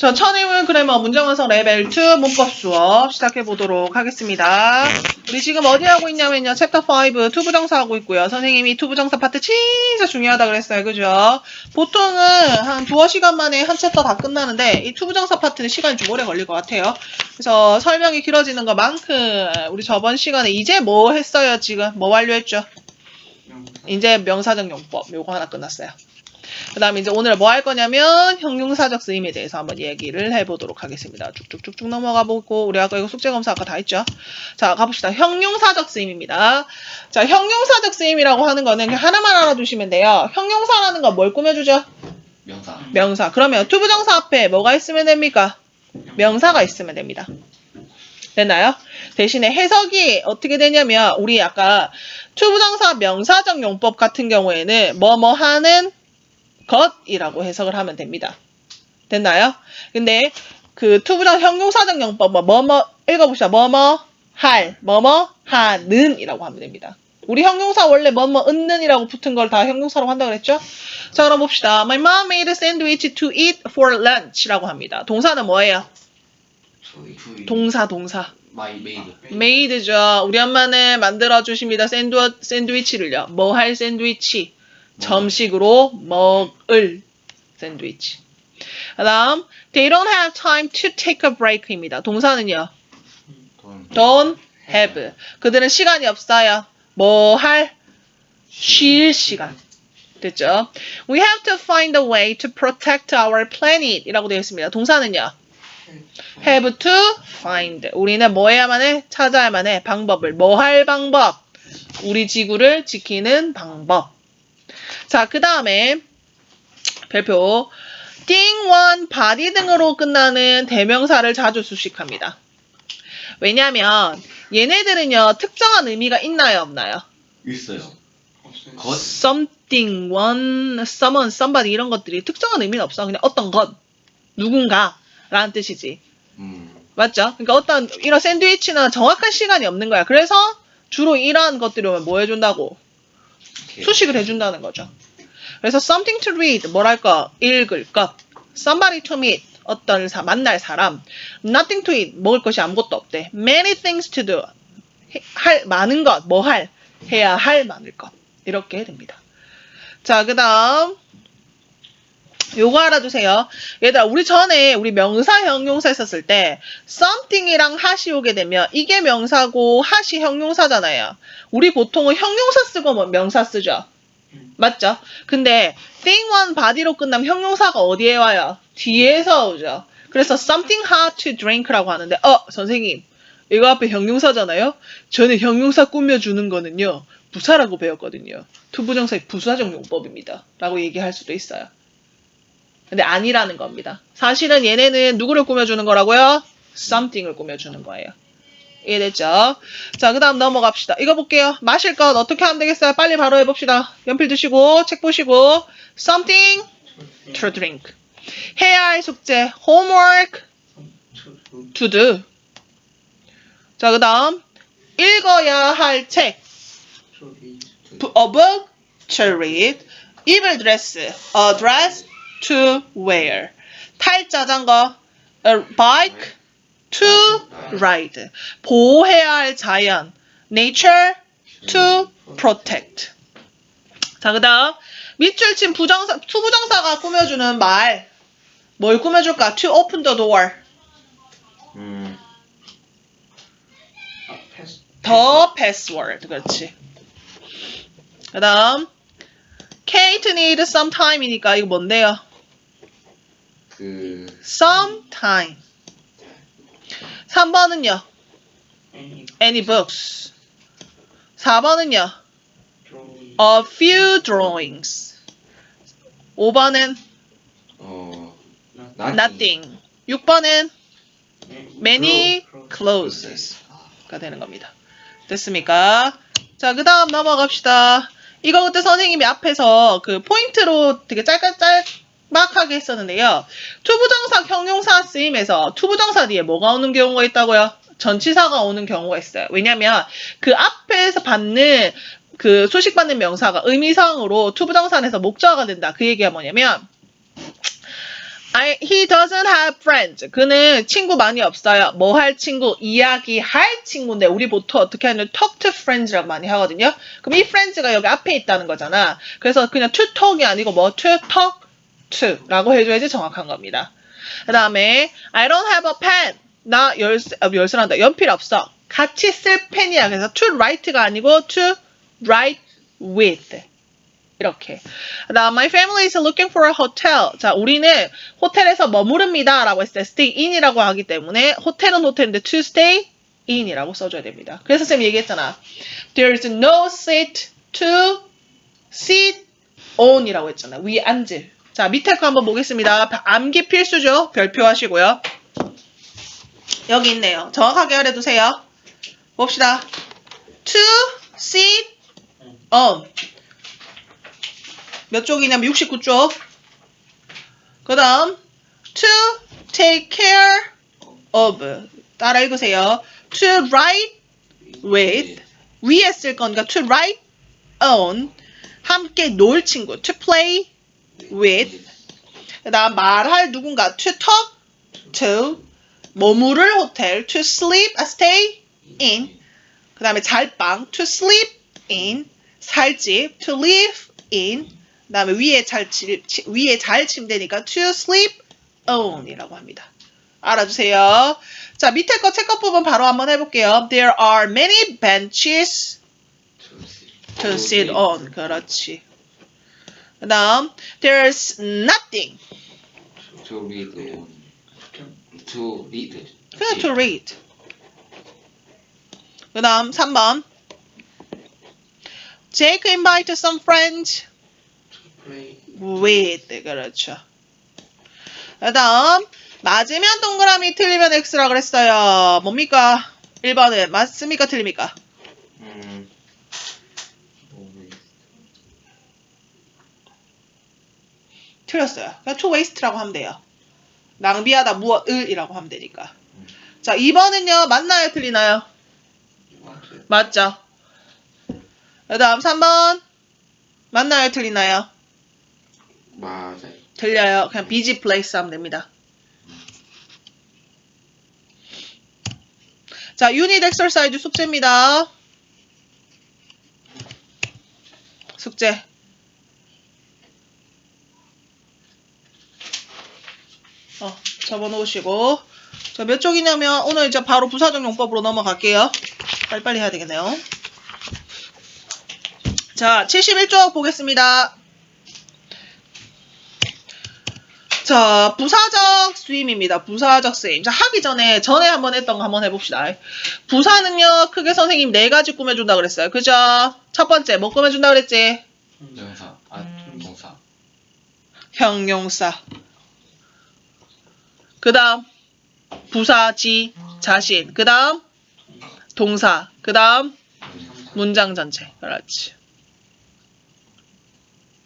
자, 천일문 그래머 문장 완성 레벨 2 문법 수업 시작해 보도록 하겠습니다. 우리 지금 어디 하고 있냐면요. 챕터 5 투부정사 하고 있고요. 선생님이 투부정사 파트 진짜 중요하다 그랬어요. 그죠? 보통은 한 두어 시간 만에 한 챕터 다 끝나는데 이 투부정사 파트는 시간이 좀 오래 걸릴 것 같아요. 그래서 설명이 길어지는 것만큼 우리 저번 시간에 이제 뭐 했어요? 지금 뭐 완료했죠? 이제 명사적 용법 요거 하나 끝났어요. 그 다음에 이제 오늘 뭐 할 거냐면 형용사적 쓰임에 대해서 한번 얘기를 해보도록 하겠습니다. 쭉쭉쭉쭉 넘어가 보고 우리 아까 이거 숙제 검사 아까 다 했죠? 자 가봅시다. 형용사적 쓰임입니다. 자 형용사적 쓰임이라고 하는 거는 하나만 알아두시면 돼요. 형용사라는 건 뭘 꾸며주죠? 명사. 명사. 그러면 투부정사 앞에 뭐가 있으면 됩니까? 명사가 있으면 됩니다. 됐나요? 대신에 해석이 어떻게 되냐면 우리 아까 투부정사 명사적 용법 같은 경우에는 뭐뭐 하는 것이라고 해석을 하면 됩니다. 됐나요? 근데 그 투부정 형용사적 용법 뭐 뭐뭐 읽어봅시다. 뭐뭐 할, 뭐뭐 하는이라고 하면 됩니다. 우리 형용사 원래 뭐뭐 은는이라고 붙은 걸 다 형용사로 한다 그랬죠? 자 그럼 봅시다. My mom made a sandwich to eat for lunch라고 합니다. 동사는 뭐예요? 동사 동사. 메이드죠. 우리 엄마는 만들어 주십니다. 샌드 샌드위치를요. 뭐 할 샌드위치? 점식으로 먹을 샌드위치. 그 다음 they don't have time to take a break입니다. 동사는요. 돈. don't have. 그들은 시간이 없어요. 뭐 할? 쉴 시간. 됐죠? We have to find a way to protect our planet 이라고 되어 있습니다. 동사는요. have to find. 우리는 뭐 해야만 해? 찾아야만 해. 방법을. 뭐 할 방법? 우리 지구를 지키는 방법. 자, 그 다음에 별표. thing, one, body 등으로 끝나는 대명사를 자주 수식합니다. 왜냐면 얘네들은요 특정한 의미가 있나요 없나요? 있어요. 것. something, one, someone, somebody 이런 것들이 특정한 의미는 없어. 그냥 어떤 것, 누군가 라는 뜻이지. 음. 맞죠? 그러니까 어떤 이런 샌드위치는 정확한 시간이 없는 거야. 그래서 주로 이러한 것들이 오면 뭐 해준다고? 수식을 해준다는 거죠. 그래서 something to read, 뭐랄까, 읽을 것. somebody to meet, 어떤 사, 만날 사람. nothing to eat, 먹을 것이 아무것도 없대. many things to do, 해- 할, 많은 것, 뭐 할, 해야 할 많을 것. 이렇게 됩니다. 자, 그 다음. 요거 알아두세요. 얘들아, 우리 전에 우리 명사 형용사 했었을 때 something이랑 hat이 오게 되면 이게 명사고 hat이 형용사잖아요. 우리 보통은 형용사 쓰고 뭐 명사 쓰죠. 맞죠? 근데 thing one body로 끝나면 형용사가 어디에 와요? 뒤에서 오죠. 그래서 something hot to drink라고 하는데 어 선생님 이거 앞에 형용사잖아요. 저는 형용사 꾸며주는 거는요 부사라고 배웠거든요. 투부정사의 부사적 용법입니다. 라고 얘기할 수도 있어요. 근데 아니라는 겁니다. 사실은 얘네는 누구를 꾸며주는 거라고요? something을 꾸며주는 거예요. 이해됐죠? 자, 그 다음 넘어갑시다. 이거 볼게요. 마실 것 어떻게 하면 되겠어요? 빨리 바로 해봅시다. 연필 드시고, 책 보시고, something to drink. 해야 할 숙제, homework to do. 자, 그 다음, 읽어야 할 책, a book to read. 입을 dress, a dress to wear. 탈 자전거, a bike to ride. 보호해야 할 자연, nature to protect. 자, 그 다음, 밑줄 친 부정사, 투부정사가 꾸며주는 말. 뭘 꾸며줄까? to open the door. 음. the password. 그렇지. 그 다음, Kate need some time이니까 이거 뭔데요? 그 some time. 3번은요? any books. 4번은요? a few drawings. 5번은 어. nothing. 6번은 many clothes.가 되는 겁니다. 됐습니까? 자, 그 다음 넘어갑시다. 이거 그때 선생님이 앞에서 그 포인트로 되게 짧게 짤막하게 했었는데요. 투부정사 형용사 쓰임에서 투부정사 뒤에 뭐가 오는 경우가 있다고요? 전치사가 오는 경우가 있어요. 왜냐면 그 앞에서 받는 그 소식받는 명사가 의미상으로 투부정사 안에서 목적어가 된다. 그 얘기가 뭐냐면 I, he doesn't have friends. 그는 친구 많이 없어요. 뭐 할 친구? 이야기할 친구인데 우리 보통 어떻게 하냐면 talk to friends라고 많이 하거든요. 그럼 이 friends가 여기 앞에 있다는 거잖아. 그래서 그냥 to talk이 아니고 뭐 to talk to라고 해줘야지 정확한 겁니다. 그 다음에 I don't have a pen. 나 열쇠, 아, 열쇠란다. 연필 없어. 같이 쓸 펜이야. 그래서 to write가 아니고 to write with. 이렇게. 그 다음, my family is looking for a hotel. 자, 우리는 호텔에서 머무릅니다. 라고 했을 때 stay in이라고 하기 때문에 호텔은 호텔인데 to stay in이라고 써줘야 됩니다. 그래서 쌤이 얘기했잖아. There's no seat to sit on이라고 했잖아. 위에 앉을. 자, 밑에 거 한번 보겠습니다. 암기 필수죠. 별표 하시고요. 여기 있네요. 정확하게 알아두세요. 봅시다. To sit on. 몇 쪽이냐면 69쪽. 그 다음, to take care of. 따라 읽으세요. to write with. 위에 쓸 거니까 to write on. 함께 놀 친구. to play with. 그 다음, 말할 누군가. to talk to. 머무를 호텔. to sleep, 아, stay in. 그 다음에 잘방. to sleep in. 살집. to live in. 그 다음에 위에 잘, 치, 치- 위에 잘 침대니까 to sleep on이라고 합니다. 알아주세요. 자, 밑에 거책것 부분 바로 한번 해볼게요. There are many benches to sit on. 그렇지. 그 다음, there's nothing. To read. To read. 그냥 to read. 그 다음, 3번. Jake invite some friends with. 그렇죠. 그 다음, 맞으면 동그라미, 틀리면 X라 그랬어요. 뭡니까? 1번은 맞습니까? 틀립니까? 음. always. 틀렸어요. 그냥 to waste라고 하면 돼요. 낭비하다 무엇을 이라고 하면 되니까. 자, 2번은요. 맞나요? 틀리나요? 맞죠. 그 다음 3번. 맞나요? 틀리나요? 맞아요. 들려요. 그냥 busy place 하면 됩니다. 자, 유닛 엑서사이즈 숙제입니다. 숙제. 어, 접어놓으시고. 자, 몇 쪽이냐면, 오늘 이제 바로 부사적 용법으로 넘어갈게요. 빨리빨리 해야 되겠네요. 자, 71쪽 보겠습니다. 자, 부사적 쓰임입니다. 부사적 쓰임. 자, 하기 전에, 전에 한번 했던 거 한번 해봅시다. 부사는요, 크게 선생님 네 가지 꾸며준다 그랬어요. 그죠? 첫 번째, 뭐 꾸며준다 그랬지? 동사. 아, 음. 동사. 형용사. 그 다음, 부사지, 자신. 그 다음, 동사. 그 다음, 문장 전체. 그렇지.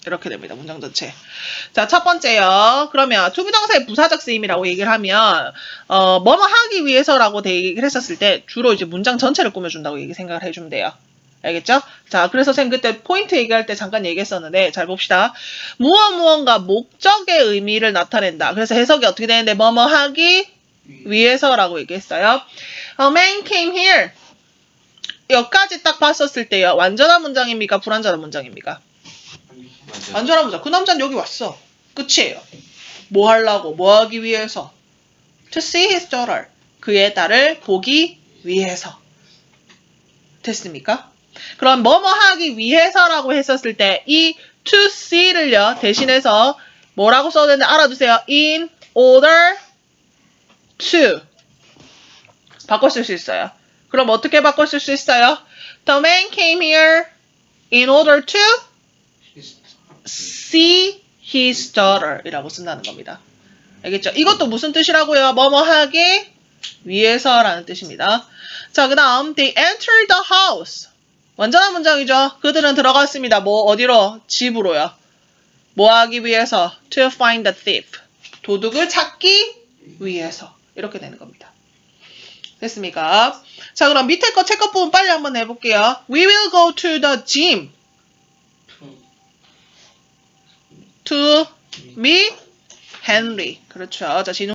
이렇게 됩니다. 문장 전체. 자, 첫 번째요. 그러면 투부정사의 부사적 쓰임이라고 얘기를 하면 어, 뭐뭐 하기 위해서라고 대- 얘기를 했었을 때 주로 이제 문장 전체를 꾸며준다고 얘기 생각을 해주면 돼요. 알겠죠? 자, 그래서 쌤 그때 포인트 얘기할 때 잠깐 얘기했었는데 잘 봅시다. 무엇 무언가 목적의 의미를 나타낸다. 그래서 해석이 어떻게 되는데 뭐뭐 하기 위해서라고 얘기했어요. A man came here. 여기까지 딱 봤었을 때요. 완전한 문장입니까? 불완전한 문장입니까? 맞아요. 완전한 문장. 그 남자는 여기 왔어. 끝이에요. 뭐 하려고? 뭐 하기 위해서? To see his daughter. 그의 딸을 보기 위해서. 됐습니까? 그럼 뭐뭐 하기 위해서라고 했었을 때 이 to see를요 대신해서 뭐라고 써야 되는지 알아두세요. In order to 바꿔 쓸 수 있어요. 그럼 어떻게 바꿔 쓸 수 있어요? The man came here in order to see his daughter 이라고 쓴다는 겁니다. 알겠죠? 이것도 무슨 뜻이라고요? 뭐뭐 하기 위해서라는 뜻입니다. 자, 그 다음 they entered the house 완전한 문장이죠. 그들은 들어갔습니다. 뭐 어디로? 집으로요. 뭐 하기 위해서? to find the thief 도둑을 찾기 위해서 이렇게 되는 겁니다. 됐습니까? 자, 그럼 밑에 거책것 부분 빨리 한번 해볼게요. We will go to the gym to meet Henry. 그렇죠. 자, 진우